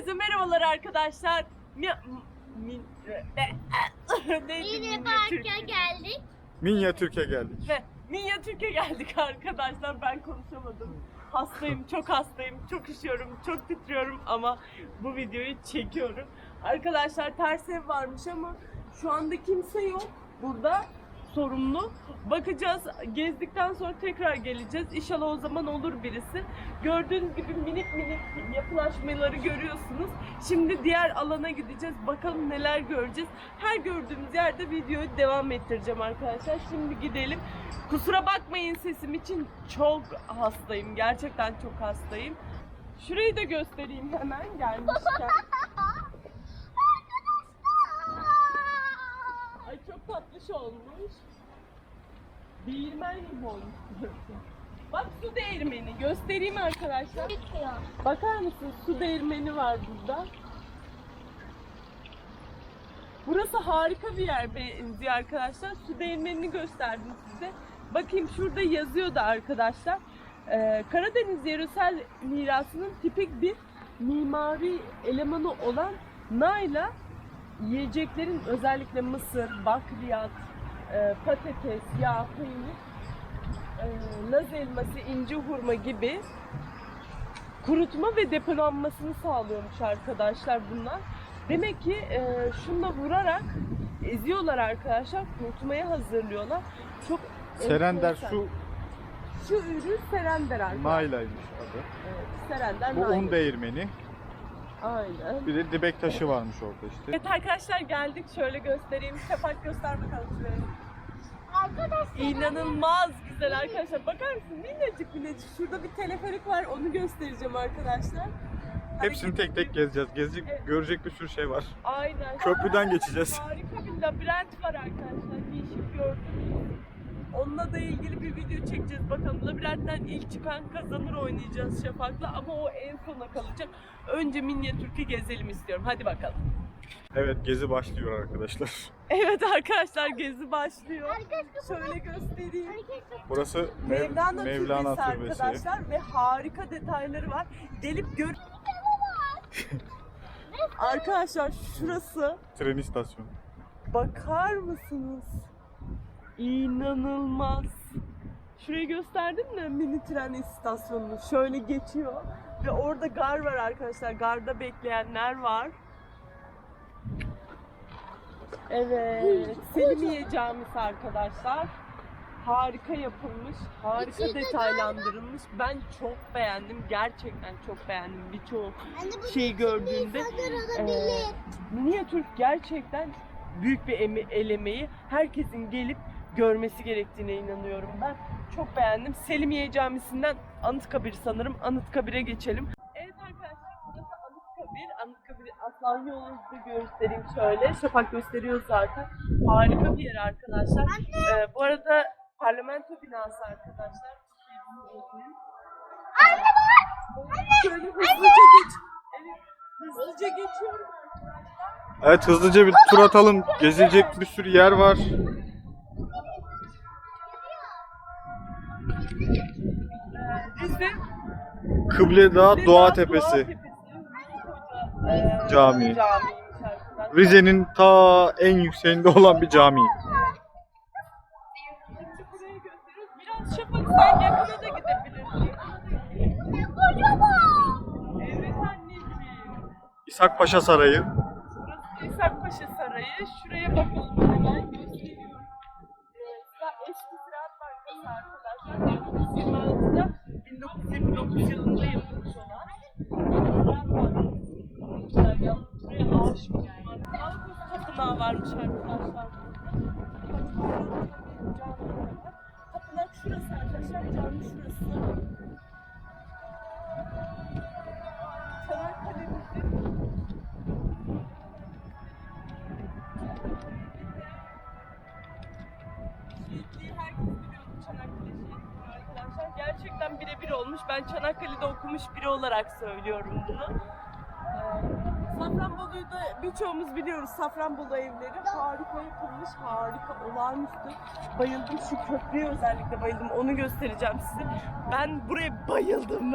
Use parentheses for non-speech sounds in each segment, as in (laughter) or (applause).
Herkese merhabalar arkadaşlar. Mi, min, (laughs) neydi Yine minyatür? parka geldik. Minyatürk'e geldik. Ve minyatürke geldik arkadaşlar. Ben konuşamadım. Hastayım, çok hastayım, çok üşüyorum, çok titriyorum ama bu videoyu çekiyorum. Arkadaşlar ters ev varmış ama şu anda kimse yok burada sorumlu. Bakacağız, gezdikten sonra tekrar geleceğiz. İnşallah o zaman olur birisi. Gördüğünüz gibi minik minik yapılaşmaları görüyorsunuz. Şimdi diğer alana gideceğiz. Bakalım neler göreceğiz. Her gördüğümüz yerde videoyu devam ettireceğim arkadaşlar. Şimdi gidelim. Kusura bakmayın sesim için çok hastayım. Gerçekten çok hastayım. Şurayı da göstereyim hemen gelmişken. (laughs) Ay çok tatlış olmuş. Değirmen gibi olmuş burası. (laughs) Bak su değirmeni. Göstereyim arkadaşlar. Bakar mısın? Su değirmeni var burada. Burası harika bir yer benziyor arkadaşlar. Su değirmenini gösterdim size. Bakayım şurada yazıyordu arkadaşlar. Ee, Karadeniz Yerel mirasının tipik bir mimari elemanı olan nayla yiyeceklerin özellikle mısır, bakliyat, e, patates, yağ, peynir, e, laz elması, inci hurma gibi kurutma ve depolanmasını sağlıyormuş arkadaşlar bunlar. Demek ki e, şunla vurarak eziyorlar arkadaşlar, kurutmaya hazırlıyorlar. Çok Serender enteresan. şu Şu ürün serender arkadaşlar. Nayla'ymış adı. Evet, serender Bu naylon. un değirmeni. Aynen. Bir de dibek taşı varmış orada işte. Evet arkadaşlar geldik. Şöyle göstereyim. Şafak göster bakalım şuraya. Arkadaşlar. İnanılmaz güzel arkadaşlar. Bakar mısın? Minnacık minnacık. Şurada bir teleferik var. Onu göstereceğim arkadaşlar. Hepsini tek tek gezeceğiz. Gezecek, Evet. görecek bir sürü şey var. Aynen. Köprüden geçeceğiz. Harika bir labirent var arkadaşlar. Yeşil gördünüz. Onunla da ilgili bir video çekeceğiz bakalım. Labirentten ilk çıkan kazanır oynayacağız Şafak'la ama o en sona kalacak. Önce Minyatürk'ü gezelim istiyorum. Hadi bakalım. Evet gezi başlıyor arkadaşlar. (laughs) Evet arkadaşlar gezi başlıyor. Arkadaşlar. Şöyle göstereyim. Burası Mev- Mevlana, Mevlana Türbesi Türbesi. arkadaşlar ve harika detayları var. Gelip gör. arkadaşlar şurası Tren istasyonu. bakar mısınız? İnanılmaz. Şurayı gösterdim mi mini tren istasyonunu? Şöyle geçiyor ve orada gar var arkadaşlar. Garda bekleyenler var. Evet, Selimiye Camisi arkadaşlar. Harika yapılmış, harika İçinde detaylandırılmış. Ben çok beğendim, gerçekten çok beğendim bu şeyi gördüğümde. olabilir. Minyatürk gerçekten büyük bir eme- el emeği. Herkesin gelip görmesi gerektiğine inanıyorum ben. Çok beğendim. Selimiye Camisi'nden Anıtkabir sanırım. Anıtkabir'e geçelim. Evet arkadaşlar burası Anıtkabir. Anıtkabir Aslan yolunu da göstereyim şöyle. Şafak gösteriyor zaten. Harika bir yer arkadaşlar. Ee, bu arada parlamento binası arkadaşlar. Anne bak. Şöyle hızlıca geç. Evet, hızlıca geçiyorum arkadaşlar. Evet hızlıca bir tur atalım. Gezilecek bir sürü yer var. Bizim Kıble Dağı Rize Doğa Tepesi. Ee, Camii. Arkadaşlar. Rize'nin ta en yükseğinde olan bir cami. Biraz şafak sen yakına da gidebilirsin. Kocaman. Evet anneciğim. İshak Paşa Sarayı. Burası İshak Paşa Sarayı. Şuraya bakalım hemen Tapınağı varmış arkadaşlar. Tapınak şurası arkadaşlar. Cami şurası. Ben Çanakkale'de okumuş biri olarak söylüyorum bunu. Ee, Safranbolu'yu da birçoğumuz biliyoruz. Safranbolu evleri harika yapılmış, harika, olağanüstü. Bayıldım şu köprüye özellikle bayıldım. Onu göstereceğim size. Ben buraya bayıldım.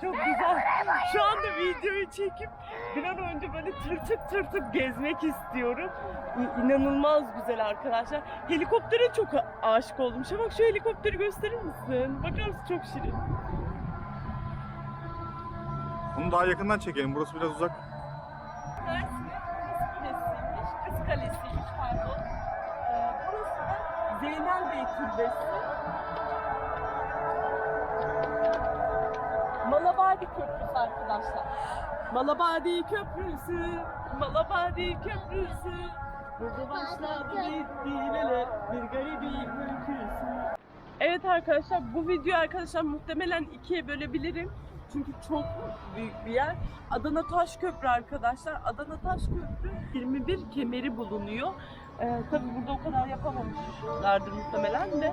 Çok güzel. Şu anda videoyu çekip bir an önce böyle tırtık tırtık gezmek istiyorum. İ- İnanılmaz güzel arkadaşlar. Helikoptere çok a- aşık oldum. Şafak şu helikopteri gösterir misin? Bakar mısın? Çok şirin. Onu daha yakından çekelim. Burası biraz uzak. Mersin'in Kız Kulesi'ymiş. Kız Kalesi'ymiş pardon. Ee, burası da Zeynel Bey Türbesi. Malabadi Köprüsü arkadaşlar. Malabadi Köprüsü, Malabadi Köprüsü. Burada başladı gitti lele bir garibin ülküsü. Evet arkadaşlar bu videoyu arkadaşlar muhtemelen ikiye bölebilirim. Çünkü çok büyük bir yer. Adana Taş Köprü arkadaşlar. Adana Taş Köprü 21 kemeri bulunuyor. Ee, tabii burada o kadar yapamamışlardır muhtemelen de.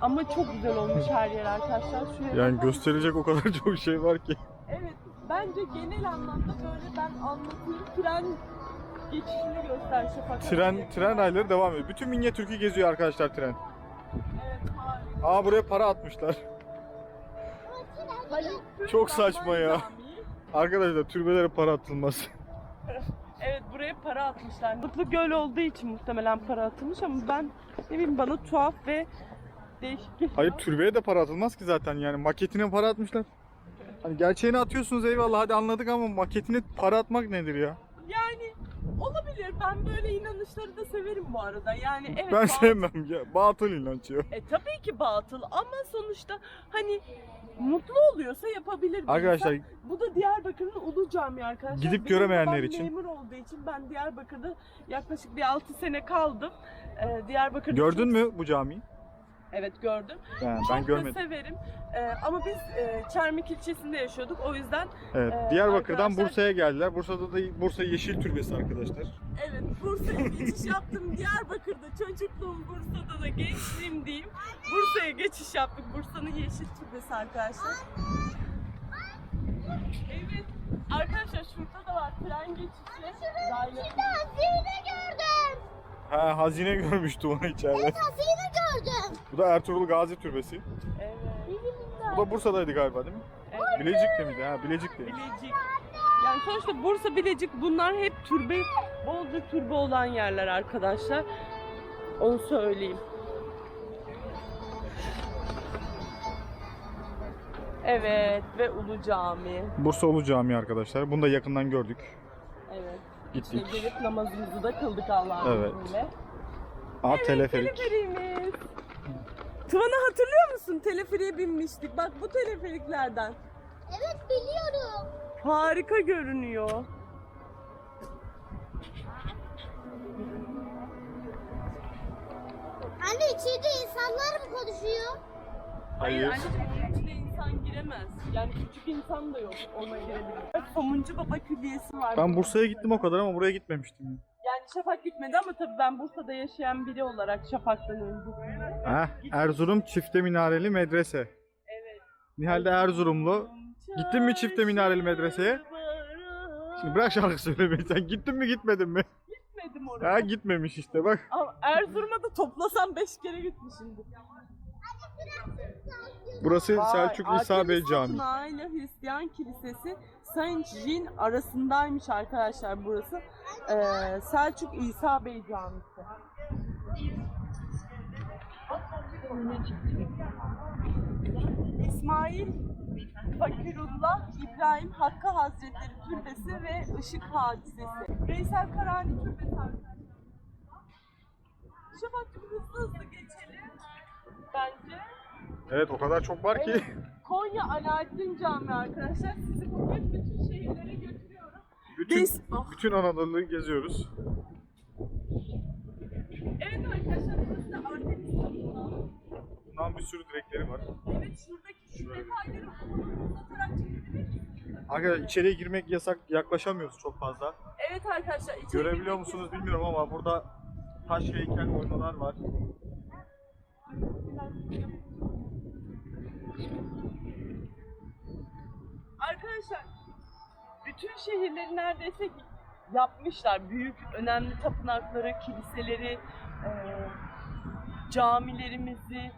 Ama çok güzel olmuş her yer arkadaşlar. Şuraya Yani bakar gösterecek o kadar çok şey var ki. Evet, bence genel anlamda böyle ben anlatayım. Tren geçişini göster Şafak. Tren Hadi. tren rayları devam ediyor. Bütün Minya Türkiye geziyor arkadaşlar tren. Evet, harika. Aa buraya para atmışlar. Çok saçma ya. Arkadaşlar türbelere para atılmaz. (laughs) Evet, buraya para atmışlar. Mutlu Göl olduğu için muhtemelen para atılmış ama ben ne bileyim bana tuhaf ve değişik geliyor. Hayır türbeye de para atılmaz ki zaten yani maketine para atmışlar. Hani gerçeğini atıyorsunuz eyvallah hadi anladık ama maketine para atmak nedir ya? Yani olabilir. Ben böyle inanışları da severim bu arada. Yani (laughs) evet. Ben bazı- sevmem ya. Batıl inanç ya. E tabii ki batıl ama sonuçta hani mutlu oluyorsa yapabilir bir Arkadaşlar insan. Bu da Diyarbakır'ın Ulu Camii arkadaşlar. Gidip Benim göremeyenler babam için. memur olduğu için ben Diyarbakır'da yaklaşık bir 6 sene kaldım. Ee, Diyarbakır'da gördün çok- mü bu camiyi? Evet gördüm. Çok ben da görmedim. severim. Ee, ama biz e, Çermik ilçesinde yaşıyorduk. O yüzden Evet, Ee, Diyarbakır'dan arkadaşlar- Bursa'ya geldiler. Bursa'da da Bursa Yeşil Türbesi arkadaşlar. evet Bursa'ya geçiş yaptım. (laughs) Diyarbakır'da çocukluğum Bursa'da da gençliğim diyeyim. Bursa'ya geçiş yaptık. Bursa'nın Yeşil Türbesi arkadaşlar. Evet. Arkadaşlar şurada da var tren geçişi. Şimdi hazine gördüm. Ha hazine görmüştü onu içeride. Hazine gördüm. Bu da Ertuğrul Gazi Türbesi. Evet. Bu da Bursa'daydı galiba değil mi? evet. Bilecik'te miydi? Ha Bilecik'te. Bilecik. Yani sonuçta Bursa, Bilecik bunlar hep türbe, bolca türbe olan yerler arkadaşlar. Onu söyleyeyim. Evet ve Ulu Cami. Bursa Ulu Camii arkadaşlar. Bunu da yakından gördük. Evet. Gittik. İşte gelip namazımızı da kıldık Allah'ın Evet. izniyle. Aa teleferik. Teleferiğimiz. Tuvan'ı hatırlıyor musun? Teleferiğe binmiştik. Bak bu teleferiklerden. Evet biliyorum. Harika görünüyor. Anne içeride insanlar mı konuşuyor? Hayır, Hayır. anneciğim içine insan giremez. Yani küçük insan da yok ona girebilir. Somuncu Baba Külliyesi var. Ben Bursa'ya gittim o kadar ama buraya gitmemiştim. Yani Şafak gitmedi ama tabii ben Bursa'da yaşayan biri olarak Şafak'tan öncesinde. Ha, Erzurum Çifte Minareli Medrese. Evet. Nihal de Erzurumlu. Gittin mi Çifte Minareli Medrese'ye? Şimdi bırak şarkı söylemeyi sen. Gittin mi gitmedin mi? Gitmedim oraya. Ha gitmemiş işte bak. Ama Erzurum'a da toplasam 5 kere gitmişimdir. Burası Vay, Selçuk İsa Bey Camii. İle Hristiyan Kilisesi Saint Jean arasındaymış arkadaşlar burası. Ee, Selçuk İsa Bey Camisi. İsmail Fakirullah İbrahim Hakkı Hazretleri Türbesi ve Işık Hadisesi. Veysel Karani Türbesi arkadaşlar. Şafak'cığım hızlı hızlı geçelim. Bence. Evet o kadar çok var ki. Konya Alaaddin Camii arkadaşlar. Sizi bugün bütün şehirlere götürüyorum. Bütün, Biz- Ah. bütün Anadolu'yu geziyoruz. Evet arkadaşlar burası da Artemis Tapınağı. Bundan bir sürü direkleri var. Evet şuradaki şu detayları çekebilir? Arkadaşlar içeriye girmek yasak, yaklaşamıyoruz çok fazla. Evet arkadaşlar. içeri Görebiliyor girmek musunuz yasak. bilmiyorum ama burada taş heykel oymalar var. Arkadaşlar bütün şehirleri neredeyse yapmışlar. Büyük önemli tapınakları, kiliseleri, e, camilerimizi,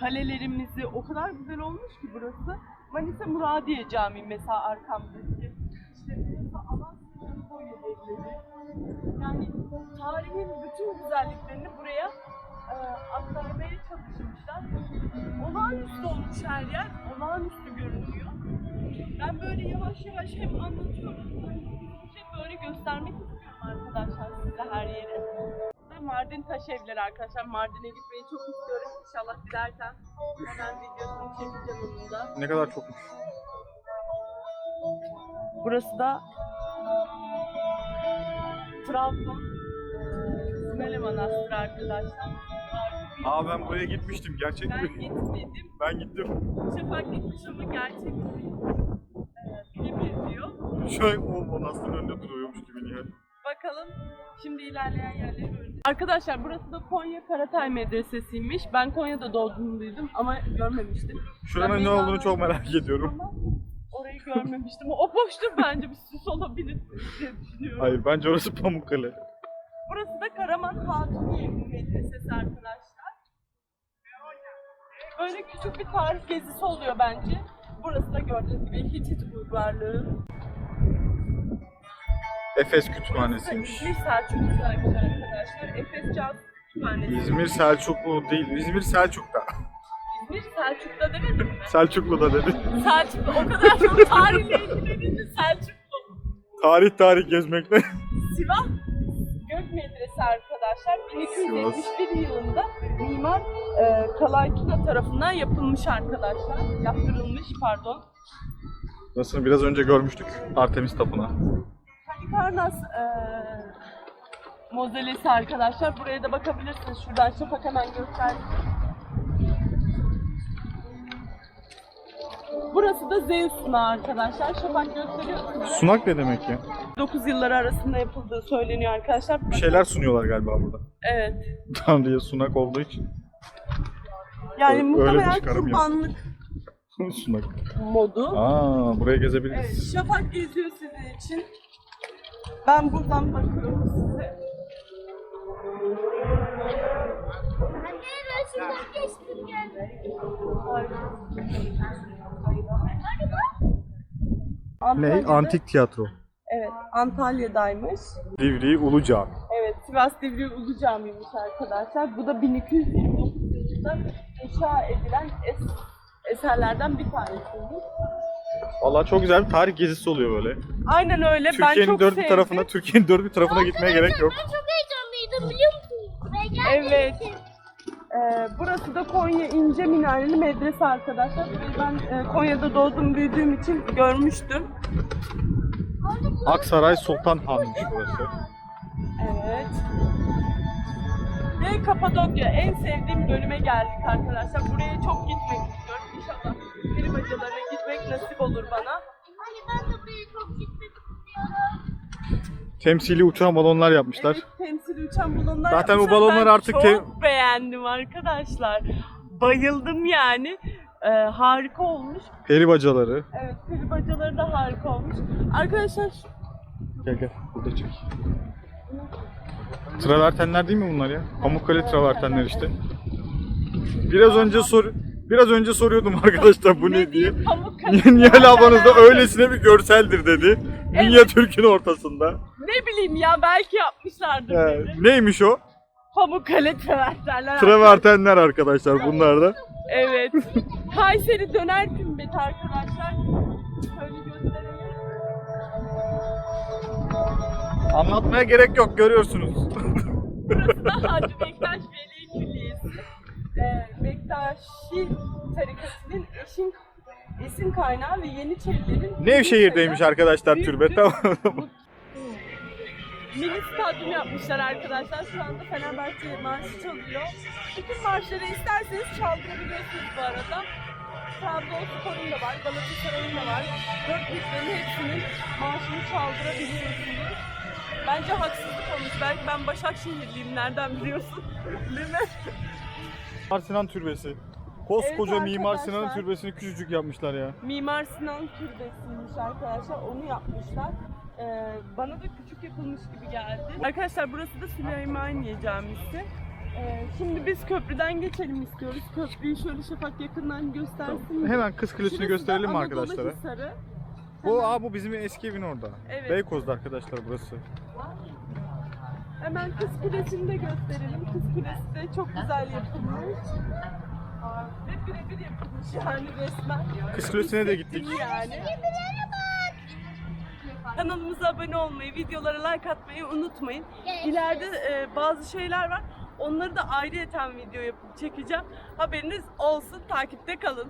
kalelerimizi o kadar güzel olmuş ki burası. Manisa Muradiye Camii mesela arkamdaki. İşte burası Amasya Konya Devleri. Yani tarihin bütün güzelliklerini buraya e, aktarmaya çalışmışlar. Olağanüstü olmuş her yer. Olağanüstü görünüyor. Ben böyle yavaş yavaş hem anlatıyorum hem böyle göstermek istiyorum arkadaşlar size her yeri. Mardin Taş Evleri arkadaşlar. Mardin'e gitmeyi çok istiyorum. İnşallah giderken hemen videosunu çekeceğim onun da. Ne kadar çokmuş. Burası da Trabzon Sümele Manastırı arkadaşlar. Aa ben buraya gitmiştim gerçek Ben mi? gitmedim. (laughs) Ben gittim. Şafak gitmiş ama gerçek değil. Ee, Birebir diyor. Şu an o manastırın önünde duruyormuş gibi niye? Bakalım şimdi ilerleyen yerleri göreceğiz. Arkadaşlar burası da Konya Karatay Medresesi'ymiş. Ben Konya'da doğdum büyüdüm ama görmemiştim. Şuranın Ben ne olduğunu çok merak ediyorum. Ama orayı görmemiştim. O boştur bence bir süs olabilir diye düşünüyorum. Hayır bence orası Pamukkale. Burası da Karaman Hatuniye Medresesi arkadaşlar. Böyle küçük bir tarih gezisi oluyor bence. Burası da gördüğünüz gibi Hitit uygarlığı. Efes Kütüphanesi'ymiş. İzmir Selçuklu'daymış arkadaşlar. Efes Can Kütüphanesi. İzmir Selçuklu değil. İzmir Selçuk'ta. İzmir Selçuk'ta demedim mi? Selçuklu'da dedi. Selçuklu o kadar çok tarihle ilgilenince Selçuklu. Tarih tarih gezmekte. Sivas Gök Medresi arkadaşlar 1271 yılında mimar e, Kalay Tuna tarafından yapılmış arkadaşlar. Yaptırılmış pardon. Nasıl biraz önce görmüştük Artemis Tapınağı. Halikarnas e, mozelesi arkadaşlar. Buraya da bakabilirsiniz. Şuradan Şafak hemen göster. Burası da Zeus sunağı arkadaşlar. Şafak gösteriyor. Sunak ne demek ya? 9 yılları arasında yapıldığı söyleniyor arkadaşlar. Bir şeyler sunuyorlar galiba burada. Evet. (laughs) Tanrı'ya sunak olduğu için. Yani bir muhtemelen kurbanlık (laughs) sunak. modu. Aa buraya Evet, gezebiliriz. Şafak geziyor sizin için. Ben buradan bakıyorum size. Anne ben şuradan geçtim gel. Ne? Antik tiyatro. Evet, Antalya'daymış. Divriği Ulu Cami. Evet, Sivas Divriği Ulu Camii'ymiş arkadaşlar. Bu da 1229 yılında inşa edilen es- eserlerden bir tanesiymiş. Vallahi çok güzel bir tarih gezisi oluyor böyle. Aynen öyle. ben Türkiye'nin çok dört bir sevdim. tarafına, Türkiye'nin dört bir tarafına gitmeye gerek yok. Ben çok heyecanlıydım biliyor musun? Buraya geldiğim Evet. için. Ee, burası da Konya İnce Minareli Medrese arkadaşlar. Burayı ben e, Konya'da doğdum büyüdüğüm için görmüştüm. Aksaray Sultan Han'mış burası. Evet. Ve Kapadokya en sevdiğim bölüme geldik arkadaşlar. Buraya çok gitmek istiyorum. İnşallah peri bacalarına gitmek nasip olur bana. Hani ben de buraya çok gitmek istiyorum. Temsili uçan balonlar yapmışlar. Evet, temsili uçan balonlar Zaten bu yapmışlar. balonlar Ben artık çok te- beğendim arkadaşlar. Bayıldım yani. Ee, harika olmuş. Peri bacaları. Evet, peri bacaları da harika olmuş. Arkadaşlar Gel gel burada çek. Travertenler değil mi bunlar ya? Pamukkale travertenler işte. Biraz önce sor Biraz önce soruyordum (laughs) arkadaşlar bu ne, diye. diyeyim, Pamukkale Nihal ablanız da (laughs) öylesine bir görseldir dedi. Dünya Türk'ün ortasında. Ne bileyim ya belki yapmışlardır He, dedi. neymiş o? Pamukkale travertenler. Travertenler arkadaşlar bunlar da. Evet. Kayseri döner kümbeti arkadaşlar. Şöyle gösterelim. Anlatmaya gerek yok görüyorsunuz. Burası da Hacı Bektaş. Ee, Bektaşi tarikatının eşin, esin kaynağı ve Yeniçerilerin... Nevşehir'deymiş arkadaşlar Büyük türbe tamam. (laughs) Mini stadyum yapmışlar arkadaşlar. Şu anda Fenerbahçe marşı çalıyor. Bütün marşları isterseniz çaldırabiliyorsunuz bu arada. Trabzonspor'un da var, Galatasaray'ın da var. Dört büyüklerin hepsinin marşını çaldırabiliyorsunuz. Bence haksızlık olmuş. Belki ben Başakşehirliyim. Nereden biliyorsun? (laughs) Değil mi? Mimar Sinan Türbesi. Koskoca Evet Mimar arkadaşlar. Sinan'ın türbesini küçücük yapmışlar ya. Mimar Sinan Türbesi'ymiş arkadaşlar. Onu yapmışlar. Ee, bana da küçük yapılmış gibi geldi. Arkadaşlar burası da Süleymaniye Camisi. Ee, şimdi biz köprüden geçelim istiyoruz. Köprüyü şöyle Şafak yakından göstersin. Hemen Kız Kulesi'ni gösterelim mi arkadaşlara? Bu, aa bu bizim eski evin orada. Evet. Beykoz'da arkadaşlar burası. Hemen Kız Kulesi'ni de gösterelim. Kız Kulesi de çok güzel yapılmış. Ve birebir yapılmış yani resmen. Kız Kulesi'ne de gittik. Yani. Kanalımıza abone olmayı, videolara like atmayı unutmayın. İleride e, bazı şeyler var. Onları da ayrıyeten video yapıp çekeceğim. Haberiniz olsun. Takipte kalın.